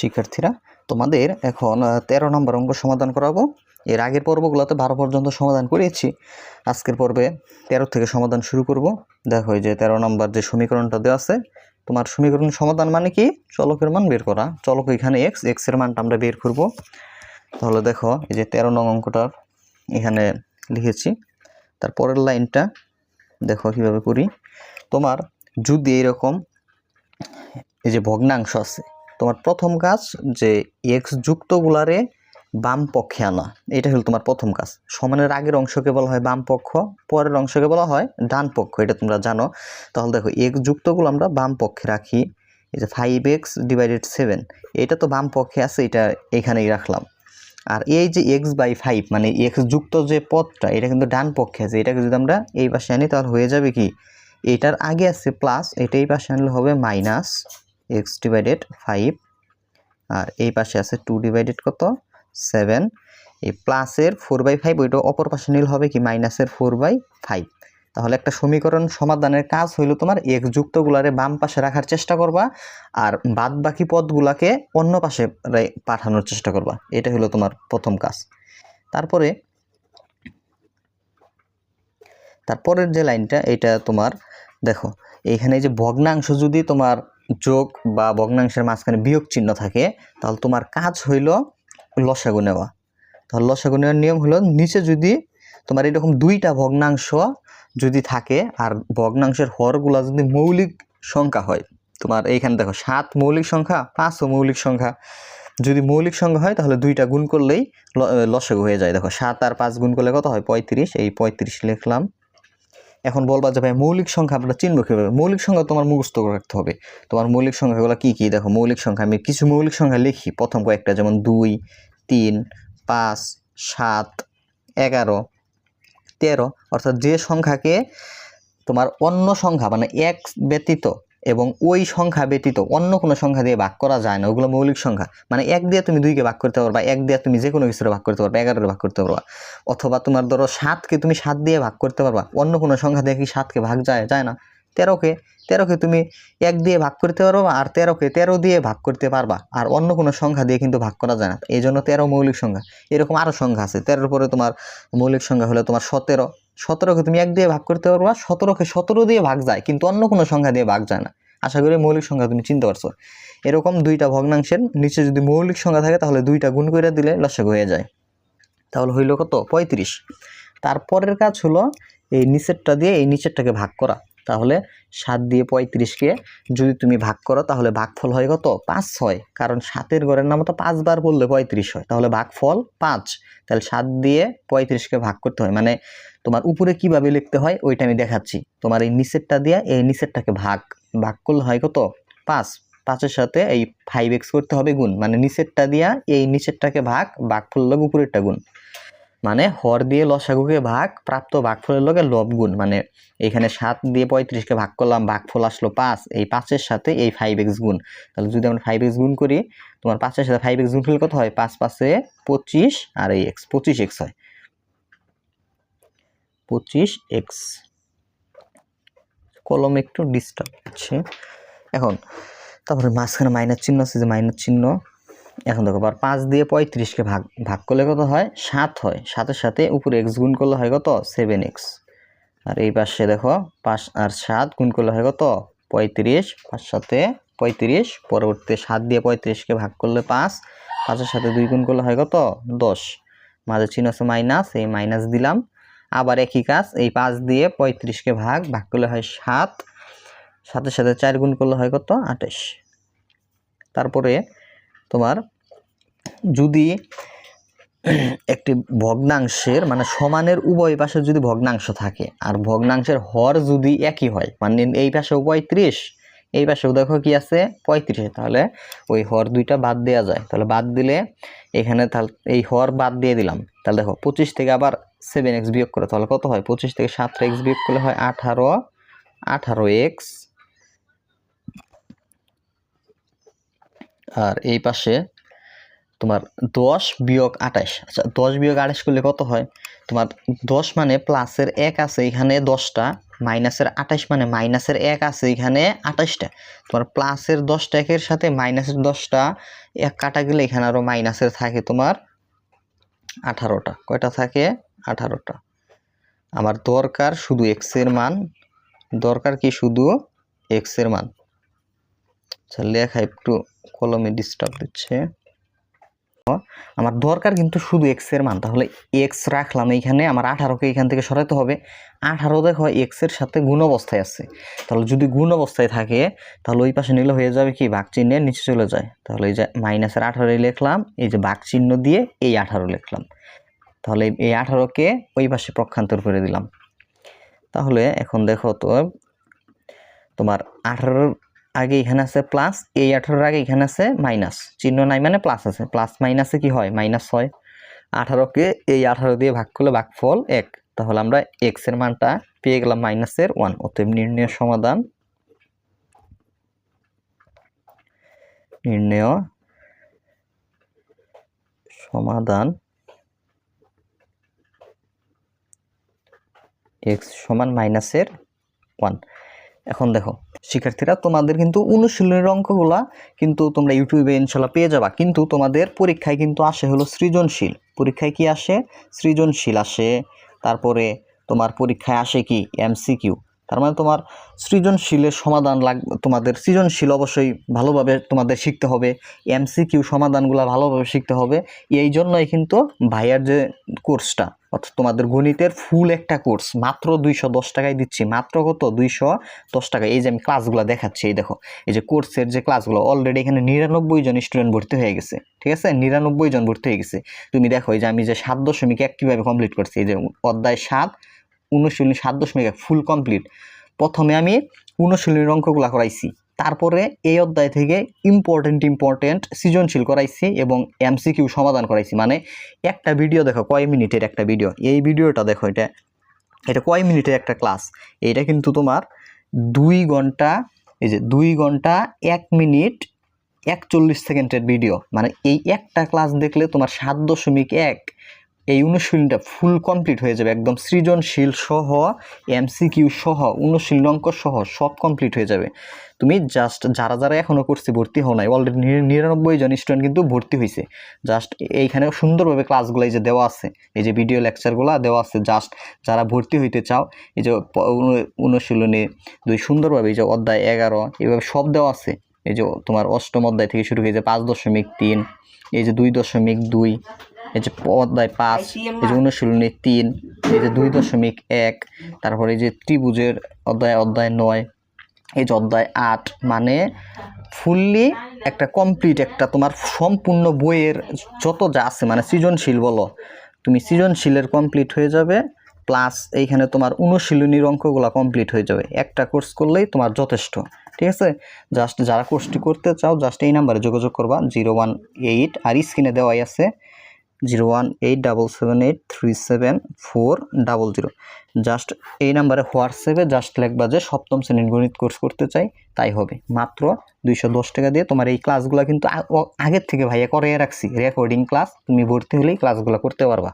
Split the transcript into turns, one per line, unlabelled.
শিক্ষার্থীরা, তোমাদের এখন তেরো নম্বর অঙ্ক সমাধান করাবো। এর আগের পর্বগুলোতে বারো পর্যন্ত সমাধান করিয়েছি আজকের পর্বে তেরো থেকে সমাধান শুরু করব। দেখো যে তেরো নম্বর যে সমীকরণটা দেওয়া আছে, তোমার সমীকরণ সমাধান মানে কি? চলকের মান বের করা। চলক এখানে এক্স এক্সের মানটা আমরা বের করব। তাহলে দেখো এই যে তেরো নং অঙ্কটা এখানে লিখেছি। তারপরের লাইনটা দেখো কীভাবে করি। তোমার যদি এরকম এই যে ভগ্নাংশ আছে তোমার প্রথম কাজ যে এক্স যুক্তগুলারে বাম পক্ষে আনা। এটা হলো তোমার প্রথম কাজ। সমানের আগের অংশকে বলা হয় বাম পক্ষ পরের অংশকে বলা হয় ডান পক্ষ এটা তোমরা জানো। তাহলে দেখো এক্স যুক্তগুলো আমরা বাম পক্ষে রাখি। এই যে ফাইভ এক্স ডিভাইডেড সেভেন এটা তো বাম পক্ষে আছে, এটা এখানেই রাখলাম। আর এই যে এক্স বাই ফাইভ মানে এক্স যুক্ত যে পদটা, এটা কিন্তু ডান পক্ষে আছে। এটাকে যদি আমরা এই পাশে আনি, তাহলে হয়ে যাবে কি? এটার আগে আছে প্লাস এটা এই পাশে আনলে হবে মাইনাস এক্স ডিভাইডেড ফাইভ আর এই পাশে আছে টু ডিভাইডেড কত? সেভেন এই প্লাসের ফোর বাই ফাইভ ওইটা অপর পাশে নিল হবে কি? মাইনাসের ফোর বাই ফাইভ তাহলে একটা সমীকরণ সমাধানের কাজ হইল তোমার এক্স যুক্তগুলারে বাম পাশে রাখার চেষ্টা করবা, আর বাদ বাকি পদগুলাকে অন্য পাশে পাঠানোর চেষ্টা করবা। এটা হলো তোমার প্রথম কাজ। তারপরে, তারপরের যে লাইনটা এটা তোমার দেখো, এইখানে যে ভগ্নাংশ যদি তোমার যোগ বা ভগ্নাংশের মাঝখানে বিয়োগ চিহ্ন থাকে, তাহলে তোমার কাজ হইল লসাগু নেওয়া। তাহলে লসাগু নেওয়ার নিয়ম হলো নিচে যদি তোমার এরকম দুইটা ভগ্নাংশ যদি থাকে, আর ভগ্নাংশের হরগুলা যদি মৌলিক সংখ্যা হয়, তোমার এইখানে দেখো সাত মৌলিক সংখ্যা পাঁচও মৌলিক সংখ্যা। যদি মৌলিক সংখ্যা হয়, তাহলে দুইটা গুণ করলেই লসাগু হয়ে যায়। দেখো সাত আর পাঁচ গুণ করলে কত হয়? পঁয়ত্রিশ। এই পঁয়ত্রিশ লিখলাম। এখন বলবা যে ভাই মৌলিক সংখ্যা আমরা চিনবো কীভাবে? মৌলিক সংখ্যা তোমার মুখস্থ রাখতে হবে। তোমার মৌলিক সংখ্যাগুলো কী কী? দেখো, মৌলিক সংখ্যা, আমি কিছু মৌলিক সংখ্যা লিখি। প্রথম কয়েকটা, যেমন দুই, তিন, পাঁচ, সাত, এগারো, তেরো। অর্থাৎ যে সংখ্যাকে তোমার অন্য সংখ্যা মানে এক ব্যতীত এবং ওই সংখ্যা ব্যতীত অন্য কোনো সংখ্যা দিয়ে ভাগ করা যায় না। ওগুলো মৌলিক সংখ্যা। মানে এক দিয়ে তুমি দুইকে ভাগ করতে পারবা, এক দিয়ে তুমি যে কোনো কিছুর ভাগ করতে পারবা এগারোর ভাগ করতে পারবা। অথবা তোমার ধরো সাতকে তুমি সাত দিয়ে ভাগ করতে পারবা, অন্য কোনো সংখ্যা দিয়ে কি সাতকে ভাগ যায় যায় না। তেরোকে তেরোকে তুমি এক দিয়ে ভাগ করতে পারবা আর তেরোকে তেরো দিয়ে ভাগ করতে পারবা আর অন্য কোনো সংখ্যা দিয়ে কিন্তু ভাগ করা যায় না। এই জন্য তেরো মৌলিক সংখ্যা। এরকম আরও সংখ্যা আছে। তেরোর পরে তোমার মৌলিক সংখ্যা হলো তোমার সতেরো। সতেরোকে তুমি এক দিয়ে ভাগ করতে পারবা, সতেরোকে সতেরো দিয়ে ভাগ যায়, কিন্তু অন্য কোনো সংখ্যা দিয়ে ভাগ যায় না। আশা করি মৌলিক সংখ্যা তুমি চিনতে পারছ। এরকম দুইটা ভগ্নাংশের নিচে যদি মৌলিক সংখ্যা থাকে, তাহলে দুইটা গুণ করে দিলে লসাগ হয়ে যায়। তাহলে হইল কত? পঁয়ত্রিশ। তারপরের কাজ হলো এই নিচেরটা দিয়ে এই নিচেরটাকে ভাগ করা। তাহলে সাত দিয়ে পঁয়ত্রিশকে যদি তুমি ভাগ করো, তাহলে ভাগফল হয় কত? পাঁচ হয় কারণ সাতের ঘরের নাম তো পাঁচবার বললে পঁয়ত্রিশ হয়। তাহলে ভাগফল পাঁচ। তাহলে সাত দিয়ে পঁয়ত্রিশকে ভাগ করতে হয়। মানে তোমার উপরে কীভাবে লিখতে হয়, ওইটা আমি দেখাচ্ছি। তোমার এই নিচেরটা দিয়ে এই নিচেরটাকে ভাগ। ভাগ করলে হয় কত? পাঁচ। পাঁচের সাথে এই ফাইভ এক্স করতে হবে গুণ। মানে নিচেরটা দিয়া এই নিচেরটাকে ভাগ ভাগ লগে উপরেরটা গুণ। মানে হর দিয়ে লসাগুকে ভাগ, প্রাপ্ত ভাগফলের লব গুণ মানে এখানে সাত দিয়ে পঁয়ত্রিশকে ভাগ করলাম, ভাগফল আসলো পাঁচ, এই পাঁচের সাথে এই ফাইভ এক্স গুণ। তাহলে যদি আমরা ফাইভ এক্স গুণ করি, তোমার পাঁচের সাথে ফাইভ এক্স গুণ করলে কত হয়? পাঁচ পাঁচে পঁচিশ, আর এই এক্স পঁচিশ এক্স হয়। পঁচিশ এক্স কলম একটু ডিস্টার্ব হচ্ছে এখন, তারপরে মাঝখানে মাইনাস চিহ্ন আছে যে মাইনাস চিহ্ন। এখন দেখো আবার পাঁচ দিয়ে পঁয়ত্রিশকে ভাগ ভাগ করলে কত হয়? সাত হয়। সাতের সাথে উপরে এক্স গুণ করলে হয় কত? সেভেন এক্স আর এই পাশে দেখো, পাঁচ আর সাত গুণ করলে হয় কত? পঁয়ত্রিশ। পাঁচ সাথে পঁয়ত্রিশ। পরবর্তীতে সাত দিয়ে পঁয়ত্রিশকে ভাগ করলে পাঁচ। পাঁচের সাথে দুই গুণ করলে হয় কত? দশ। মাঝে চিহ্ন আছে মাইনাস, এই মাইনাস দিলাম। আবার একই কাজ, এই পাঁচ দিয়ে পঁয়ত্রিশকে ভাগ ভাগ করলে হয় সাত। সাথে সাথে চার গুণ করলে হয় কত? আঠাশ। তারপরে তোমার যদি একটি ভগ্নাংশের মানে সমানের উভয় পাশে যদি ভগ্নাংশ থাকে, আর ভগ্নাংশের হর যদি একই হয় মানে এই পাশেও পঁয়ত্রিশ, এই পাশেও দেখো কি আছে পঁয়ত্রিশ, তাহলে ওই হর দুইটা বাদ দেওয়া যায়। তাহলে বাদ দিলে এখানে তাহলে এই হর বাদ দিয়ে দিলাম। তাহলে দেখো পঁচিশ থেকে আবার সেভেন এক্স বিয়োগ করে, তাহলে কত হয়? পঁচিশ থেকে সাত এক্স বিয়োগ করলে হয় আঠারো আঠারো এক্স আর এই পাশে তোমার দশ বিয়োগ আঠাশ। আচ্ছা দশ বিয়োগ আঠাশ করলে কত হয়? তোমার দশ মানে প্লাসের এক আছে এখানে দশটা মাইনাসের আঠাশ মানে মাইনাসের এক আছে এখানে আঠাশটা। তোমার প্লাসের দশটা একের সাথে মাইনাসের দশটা এক কাটা গেলে এখানে আরও মাইনাসের থাকে তোমার আঠারোটা। কয়টা থাকে? আঠারোটা। আমার দরকার শুধু এক্সের মান। দরকার কি শুধু এক্সের মান? আচ্ছা লেখা একটু কলমে ডিস্টার্ব দিচ্ছে। আমার দরকার কিন্তু শুধু এক্সের মান, তাহলে এক্স রাখলাম এইখানে, আমার আঠারোকে এখান থেকে সরাতে হবে। আঠারো দেখো এক্সের সাথে গুণ অবস্থায় আছে। তাহলে যদি গুণ অবস্থায় থাকে, তাহলে ওই পাশে নিলে হয়ে যাবে কি? বাঘ চিহ্নের নিচে চলে যায়। তাহলে এই যে মাইনাসের আঠারোই লিখলাম, এই যে বাঘ চিহ্ন দিয়ে এই আঠারো লিখলাম। তাহলে এই আঠারোকে ওই পাশে পক্ষান্তর করে দিলাম। তাহলে এখন দেখো তো তোমার আঠারোর আগে এখানে আছে প্লাস এই আঠারোর আগে এখানে আছে মাইনাস চিহ্ন নাই মানে প্লাস আছে। প্লাস মাইনাসে কি হয়? মাইনাস হয়। আঠারোকে এই আঠারো দিয়ে ভাগ করলে ভাগফল এক। তাহলে আমরা এক্সের মানটা পেয়ে গেলাম মাইনাসের ওয়ান অতএব নির্ণয় সমাধান। নির্ণয় সমাধান এক্স সমান মাইনাসের ওয়ান এখন দেখো, শিক্ষার্থীরা তোমাদের কিন্তু অনুশীলনের অঙ্কগুলা কিন্তু তোমরা ইউটিউবে ইনশাল্লাহ পেয়ে যাবা। কিন্তু তোমাদের পরীক্ষায় কিন্তু আসে হলো সৃজনশীল। পরীক্ষায় কি আসে? সৃজনশীল আসে। তারপরে তোমার পরীক্ষায় আসে কি? এমসিকিউ। তার মানে তোমার সৃজনশীলের সমাধান লাগ, তোমাদের সৃজনশীল অবশ্যই ভালোভাবে তোমাদের শিখতে হবে। এমসিকিউ সমাধানগুলো ভালোভাবে শিখতে হবে। এই জন্যই কিন্তু ভাইয়ার যে কোর্সটা অর্থাৎ তোমাদের গণিতের ফুল একটা কোর্স মাত্র দুইশো দশ টাকায় দিচ্ছি। মাত্র কত? দুইশো দশ টাকা। এই যে আমি ক্লাসগুলো দেখাচ্ছি, এই দেখো। এই যে কোর্সের যে ক্লাসগুলো অলরেডি এখানে নিরানব্বই জন স্টুডেন্ট ভর্তি হয়ে গেছে। ঠিক আছে? নিরানব্বই জন ভর্তি হয়ে গেছে। তুমি দেখো, এই যে আমি যে সাত দশমিক এক কীভাবে কমপ্লিট করছি, এই যে অধ্যায় সাত উনশীলনী সাত দশমিক এক ফুল কমপ্লিট প্রথমে আমি উনশীলনীর অঙ্কগুলো করাইছি। তারপরে এই অধ্যায় থেকে ইম্পর্টেন্ট ইম্পর্টেন্ট সৃজনশীল করাইছি এবং এমসিকিউ সমাধান করাইছি। মানে একটা ভিডিও দেখো, কয় মিনিটের একটা ভিডিও এই ভিডিওটা দেখো এটা। এটা কয় মিনিটের একটা ক্লাস এইটা কিন্তু তোমার দুই ঘণ্টা, এই যে দুই ঘণ্টা এক মিনিট একচল্লিশ সেকেন্ডের ভিডিও মানে এই একটা ক্লাস দেখলে তোমার সাত দশমিক এক এই অনুশীলনটা ফুল কমপ্লিট হয়ে যাবে। একদম সৃজনশীল সহ এমসিকিউ সহ অনুশীলন অঙ্ক সহ সব কমপ্লিট হয়ে যাবে। তুমি জাস্ট যারা যারা এখনও করছে ভর্তি হও নাই অলরেডি নিরানব্বই জন স্টুডেন্ট কিন্তু ভর্তি হয়েছে জাস্ট এইখানে সুন্দরভাবে ক্লাসগুলো এই যে দেওয়া আছে, এই যে ভিডিও লেকচারগুলো দেওয়া আছে জাস্ট যারা ভর্তি হইতে চাও, এই যে অনুশীলনী দুই সুন্দরভাবে এই যে অধ্যায় এগারো, এভাবে সব দেওয়া আছে। এই যে তোমার অষ্টম অধ্যায় থেকে শুরু করে এই যে পাঁচ দশমিক তিন, এই যে দুই দশমিক দুই এই যে প- অধ্যায় পাঁচ এই যে অনুশীলনী তিন এই যে দুই দশমিক এক তারপরে এই যে ত্রিভুজের অধ্যায় অধ্যায় নয় এই যে অধ্যায় আট মানে ফুললি একটা কমপ্লিট একটা তোমার সম্পূর্ণ বইয়ের যত যা আছে মানে সৃজনশীল বলো তুমি সৃজনশীলের কমপ্লিট হয়ে যাবে প্লাস এইখানে তোমার অনুশীলনীর অঙ্কগুলো কমপ্লিট হয়ে যাবে। একটা কোর্স করলেই তোমার যথেষ্ট ঠিক আছে? জাস্ট যারা কোর্সটি করতে চাও জাস্ট এই নাম্বারে যোগাযোগ করবা জিরো ওয়ান এইট আর স্ক্রিনে দেওয়াই আছে। Zero one eight double seven eight three seven four double zero. Just এই নাম্বারে হোয়াটসঅ্যাপে জাস্ট লেখবা যে সপ্তম শ্রেণির গণিত কোর্স করতে চাই, তাই হবে। মাত্র দুইশো দশ টাকা দিয়ে তোমার এই ক্লাসগুলো কিন্তু আগের থেকে ভাইয়া করে রাখছি। রেকর্ডিং ক্লাস তুমি ভর্তি হলেই ক্লাসগুলো করতে পারবা।